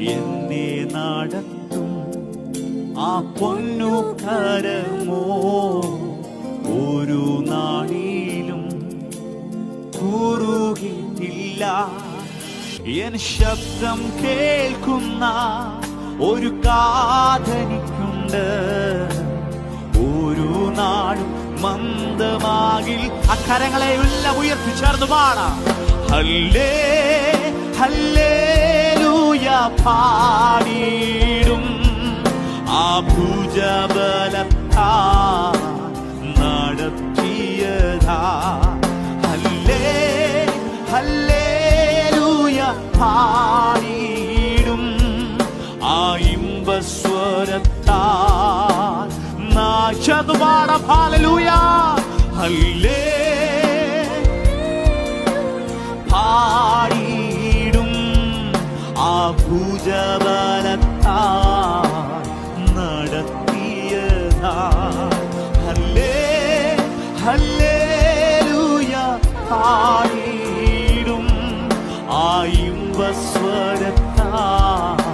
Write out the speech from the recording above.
എന്നെ നടത്തും. ആ പൊന്നു കരമോ ഒരു നാളിലും കൂറുകിട്ടില്ല. എൻ ശബ്ദം കേൾക്കുന്ന ഒരു കാതനിക്കുണ്ട്. ഒരു നാടും മന്ദമാകിൽ അക്കരങ്ങളെ എല്ലാം ഉയർത്തി ചേർന്ന് പാടാം. ഹല്ലേ ഹല്ലേലൂയ പാടിയിടും. ആ ഭുജബലത്താ നടത്തിയതാ. ഹല്ലേ ഹല്ലേലൂയ പാടിയിടും. ആ ഇമ്പസ്വരത്താ. നാശതുപാട ഹാലലൂയ ഹല്ലേ ജബലത്താൽ നടത്തിയതാ. ഹല്ലേ ആയും സ്വരത്താൽ